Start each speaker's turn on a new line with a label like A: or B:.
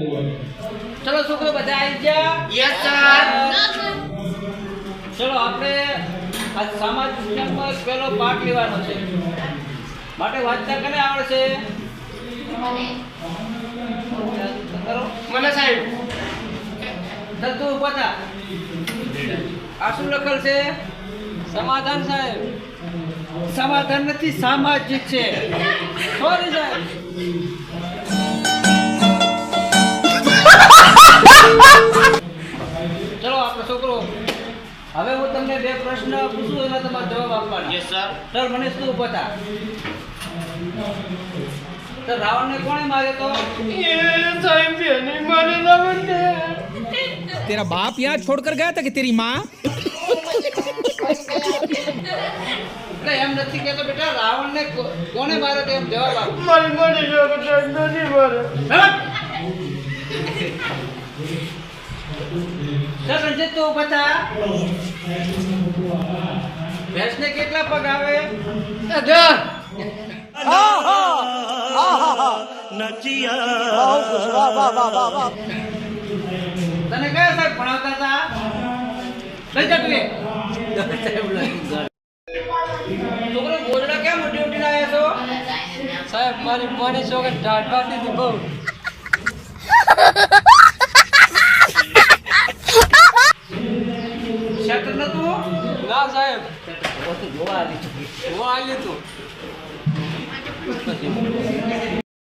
A: ચલો છોકરો બધા આવી ગયા?
B: યસ સર
A: ચલો આપણે આ સમાજ વિજ્ઞાનમાં પહેલો પાઠ લેવાનો છે. માટે વાંચતા કને આવડે છે
B: મને સાહેબ.
A: ચાલ તું થા. આ શું લખેલ છે?
C: સમાધાન સાહેબ.
A: સમાધાન નથી સામાજિક છે. સોરી સાહેબ. ચલો આપણો છોકરો હવે હું તમને બે પ્રશ્ન પૂછું એના તમારે જવાબ આપવાના
B: યસ સર
A: સર મને શું પતા તો રાવણને કોણે માર્યો તો
B: સાહેબ બેને મને લાવણ દે
D: तेरा बाप यहाँ छोड़कर गया था कि तेरी माँ
A: એટલે એમ નથી કહેતો બેટા રાવણને કો- કોણે માર્યો તો એમ જવાબ આપો
B: મને મળી ગયો તો સાહેબ નથી મારે
A: સર રંજીત તું બતા ભેંસને કેટલા પગ આવે? તને કયા સાહેબ ભણાવતા હતા લઈ જા તું. છોકરો ગોદડા કેમ ઉઠી ઉઠીને આવ્યા છો?
C: સાહેબ મારી મોની છોકરી ઢાઢ વાગતી હતી બહુ. ના સાહેબ વાલી તું વાલી તું